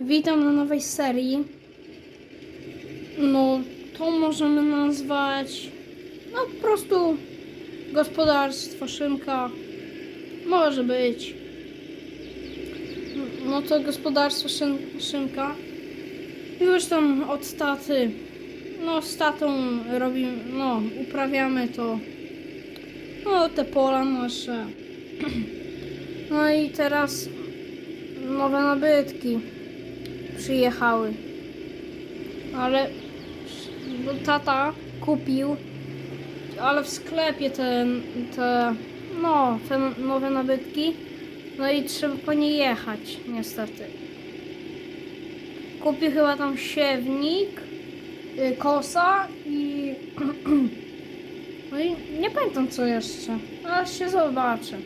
Witam na nowej serii. No, to możemy nazwać no po prostu gospodarstwo Szymka. Może być. No to gospodarstwo Szym, Szymka. Już tam od taty. No, z tatą robimy, no, uprawiamy to. No, te pola nasze. No i teraz nowe nabytki przyjechały. Ale tata kupił, ale w sklepie te, te, no, te nowe nabytki. No i trzeba po nie jechać, niestety. Kupił chyba tam siewnik, y, kosa i... No i nie pamiętam co jeszcze. Ale się zobaczę.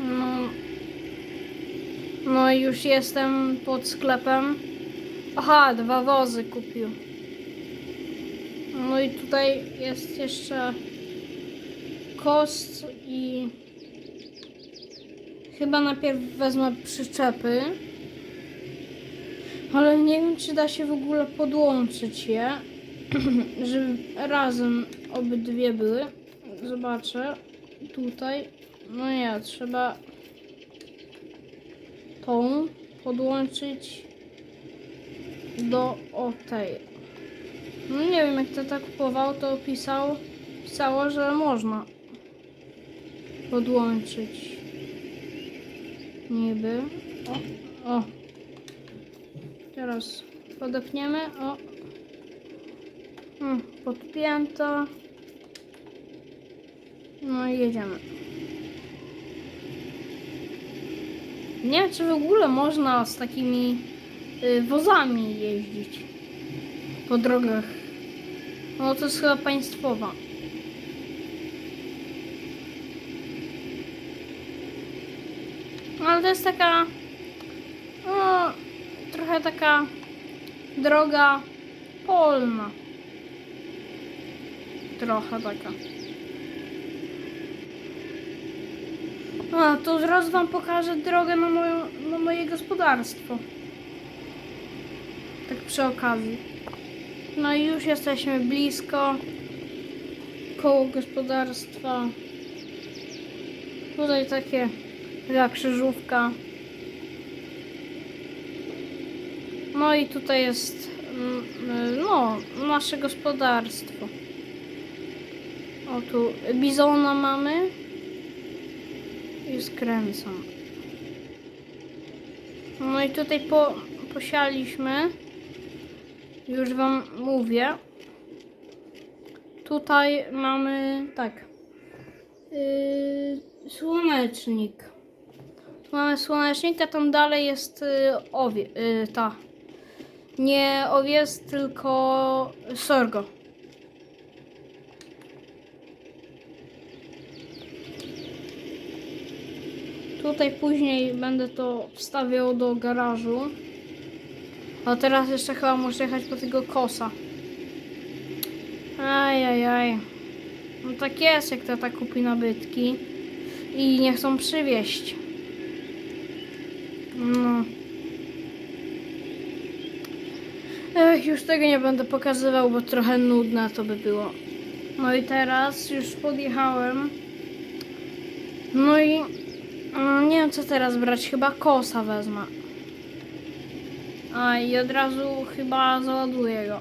No, no i już jestem pod sklepem. Aha, dwa wozy kupił. No i tutaj jest jeszcze kost i chyba najpierw wezmę przyczepy. Ale nie wiem, czy da się w ogóle podłączyć je, żeby razem obydwie były. Zobaczę. Tutaj. No nie, trzeba tą podłączyć do o tej. No nie wiem, jak to tak kupował, to pisał, pisało, że można podłączyć. Niby. O, o. Teraz podepniemy. O. Hmm, podpięto. No i jedziemy. Nie wiem, czy w ogóle można z takimi y, wozami jeździć po drogach. No to jest chyba państwowa. Ale to jest taka, no, trochę taka droga polna. Trochę taka. A, to zaraz wam pokażę drogę na, moją, na moje gospodarstwo. Tak przy okazji. No i już jesteśmy blisko koło gospodarstwa. Tutaj takie taka krzyżówka. No i tutaj jest mm, no, nasze gospodarstwo. O tu bizona mamy i skręcam. No i tutaj po, posialiśmy. Już wam mówię. Tutaj mamy tak. Yy, słonecznik. Tu mamy słonecznik, a tam dalej jest yy, owie, yy, ta. Nie owiec, tylko sorgo. Tutaj później będę to wstawiał do garażu. A teraz jeszcze chyba muszę jechać po tego kosa. Ajajaj. No tak jest, jak tata kupi nabytki i nie chcą przywieźć. No. Ech, już tego nie będę pokazywał, bo trochę nudne to by było. No i teraz już podjechałem. No i no, nie wiem co teraz brać, chyba kosa wezmę. A i od razu chyba załaduję go.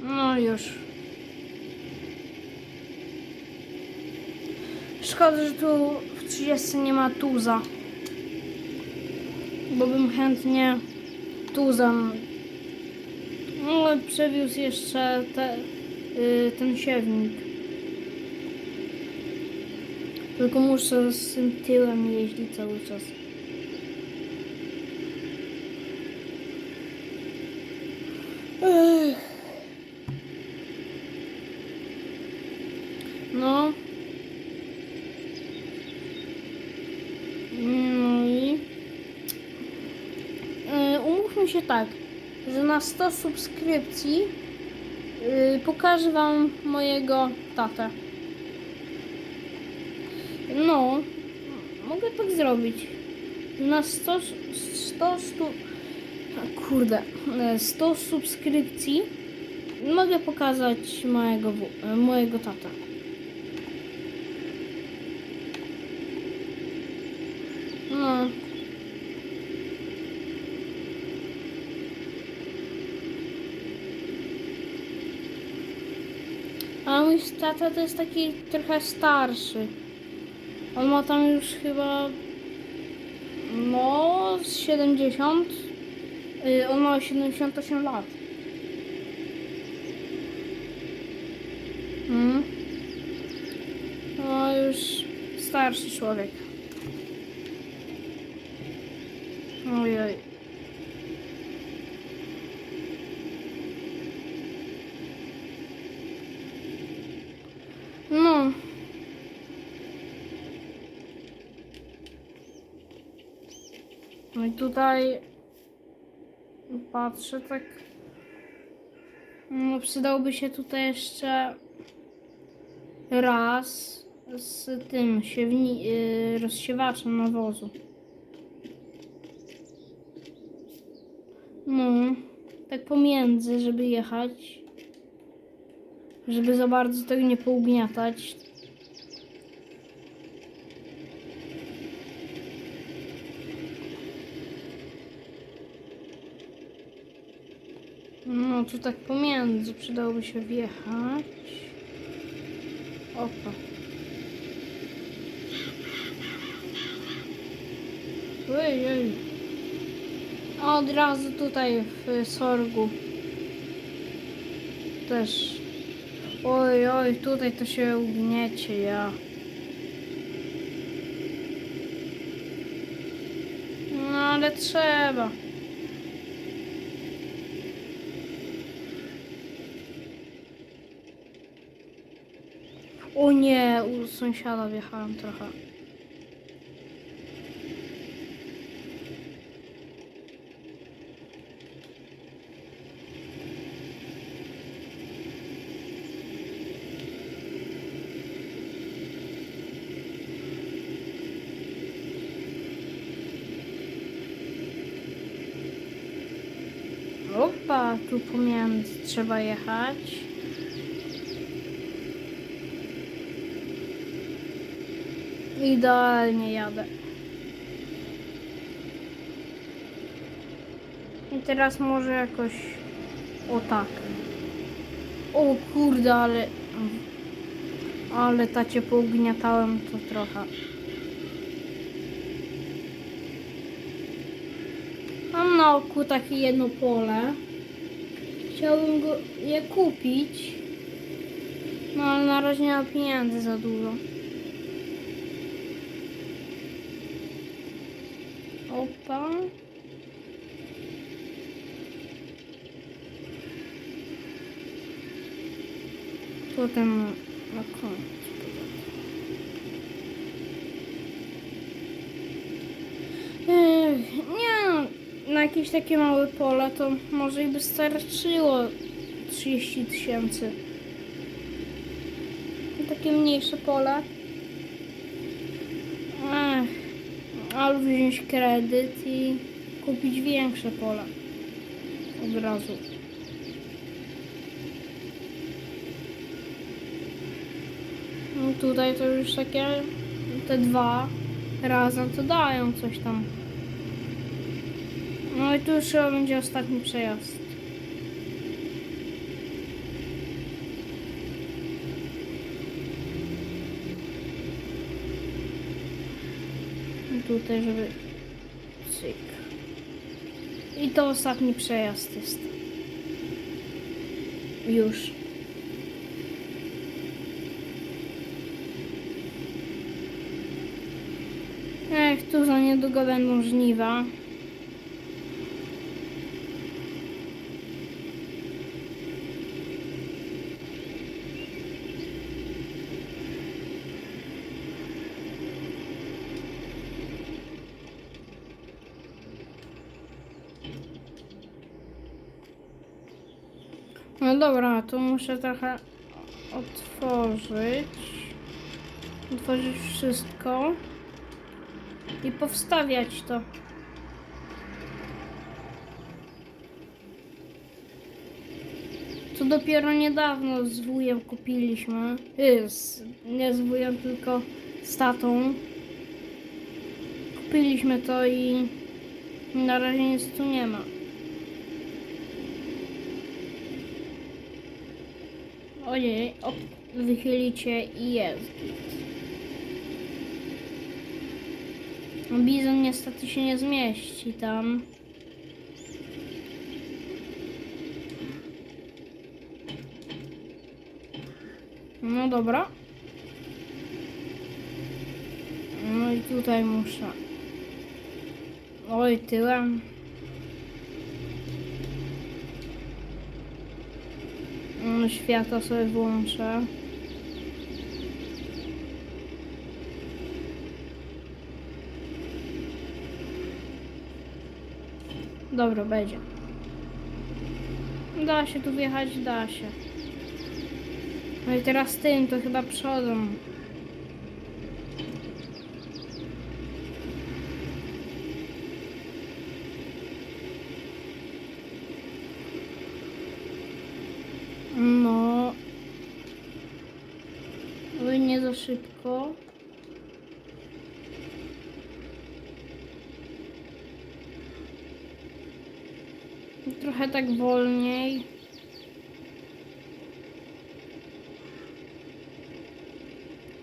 No już. Szkoda, że tu w 30 nie ma tuza. Bo bym chętnie tuzem no, przewiózł jeszcze te, y, ten siewnik. Tylko muszę z tym tyłem jeździć cały czas. No. Się tak, że na 100 subskrypcji yy, pokażę wam mojego tatę. No, mogę tak zrobić. Na 100, 100, 100 kurde, e, 100 subskrypcji mogę pokazać mojego, mojego tata. No. A mój tata to jest taki trochę starszy. On ma tam już chyba no z 70. Y, On ma 78 lat. Mm. No już starszy człowiek. Ojej. No. No i tutaj patrzę tak. No przydałby się tutaj jeszcze raz z tym siewni, yy, rozsiewaczem nawozu. No, tak pomiędzy, żeby jechać. Żeby za bardzo tego nie pougniatać. No, tu tak pomiędzy przydałoby się wjechać. Opa. Oj, oj. Od razu tutaj w sorgu. Też. Oj, oj, tutaj to się ugniecie, ja. No, ale trzeba. Nie, u sąsiada wjechałem trochę. Opa, tu pomiędzy trzeba jechać. Idealnie jadę. I teraz może jakoś o tak. O kurde, ale ale tacie pougniatałem to trochę. Mam na oku takie jedno pole. Chciałbym go je kupić. No ale na razie nie ma pieniędzy za dużo. Opa. Potem na końcu. Ech, nie, na jakieś takie małe pole to może i by starczyło 30 tysięcy. Takie mniejsze pole. Ech, albo wziąć kredyt i kupić większe pole. Od razu. No tutaj to już takie te dwa razem to dają coś tam. No i tu chyba będzie ostatni przejazd. Tutaj, żeby... Cyk. I to ostatni przejazd jest. Już. Ech, tu za niedługo będą żniwa. No dobra, to muszę trochę otworzyć. Otworzyć wszystko. I powstawiać to. To dopiero niedawno z wujem kupiliśmy. Y, z, nie z wujem, tylko z tatą. Kupiliśmy to i na razie nic tu nie ma. Ojej, op, wychylicie i jest. Bizon niestety się nie zmieści tam. No dobra. No i tutaj muszę. Oj, tyłem. Światła sobie włączę. Dobra, będzie. Da się tu wjechać, da się. No i teraz tym, to chyba przodem. No. Oj, za szybko. Trochę tak wolniej.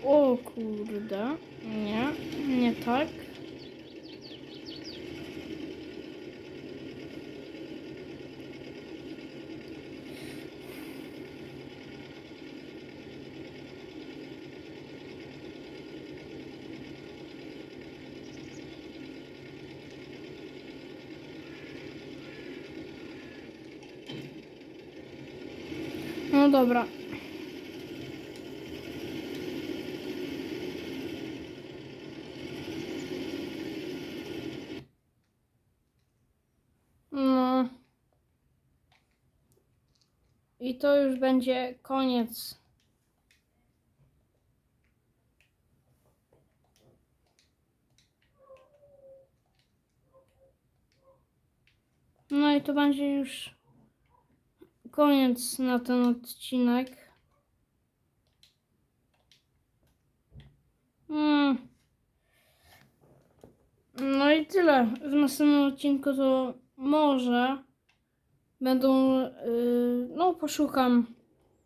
O kurde. Nie, nie tak. No dobra. No. I to już będzie koniec. No i to będzie już koniec na ten odcinek. Mm. No i tyle. W następnym odcinku to może będą. Yy, no, poszukam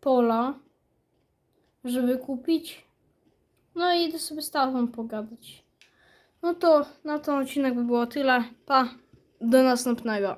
pola, żeby kupić. No i idę sobie z tatą pogadać. No to na ten odcinek by było tyle. Pa. Do następnego.